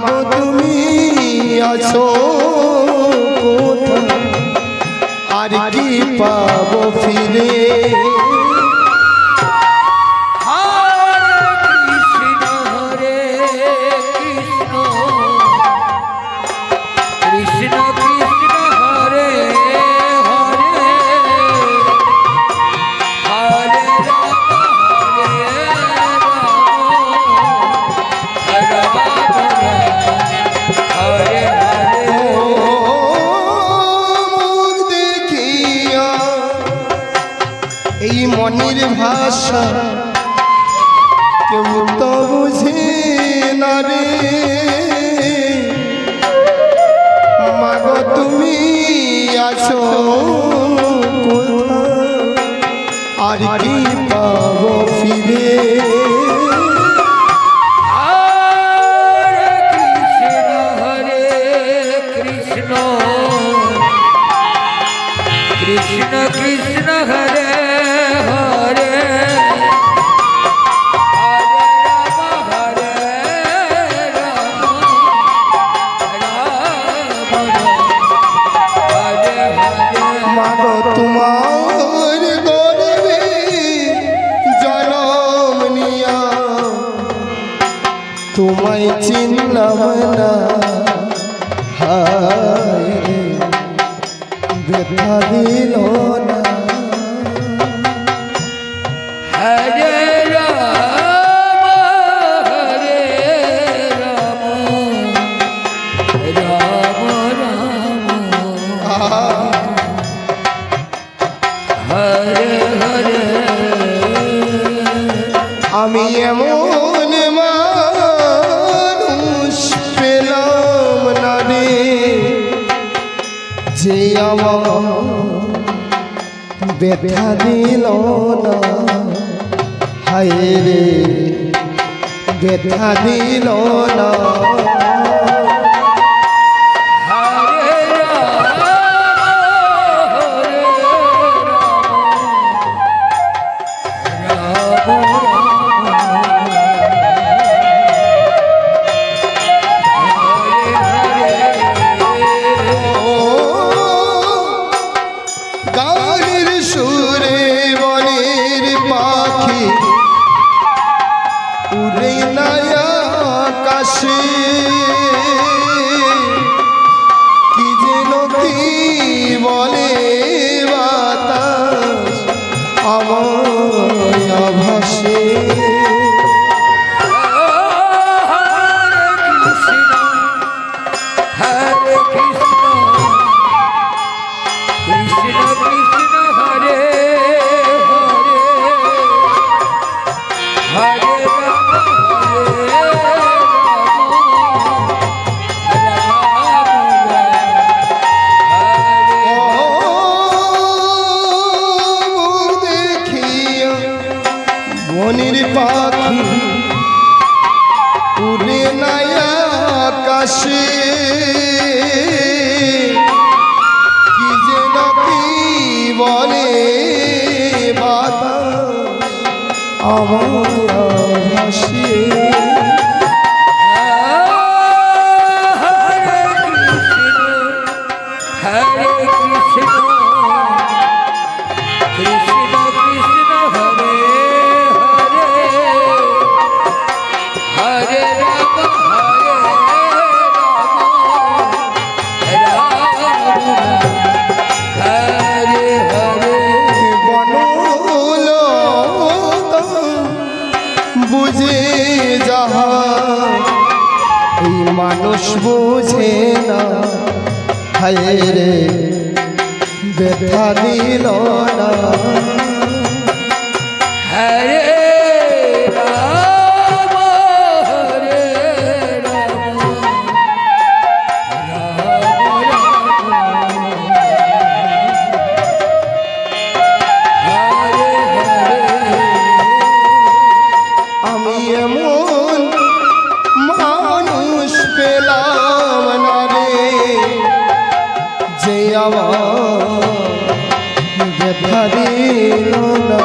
মাগো তুমি আছো আর কি পাবো ফিরে? মনির ভাষা। কেউ তো বুঝে না রে। মাগো, তুমি আছো? আর কি পাবো ফিরে? হরে কৃষ্ণ হরে চিনলাম না। হায় রে, ব্যথা দিল না। আমি এমন যে আমার ব্যথা দিল না। হায় রে ব্যথা দিল না। গানের সুরে বনের পাখি। উড়ে নয়া আকাশে। কি যেন কি বলে আকাশে কি যে কি বলে বাবা? আমার মানুষ বুঝে না। হায় রে ব্যথা দিল না। হরে আমার ব্যথা দিল না।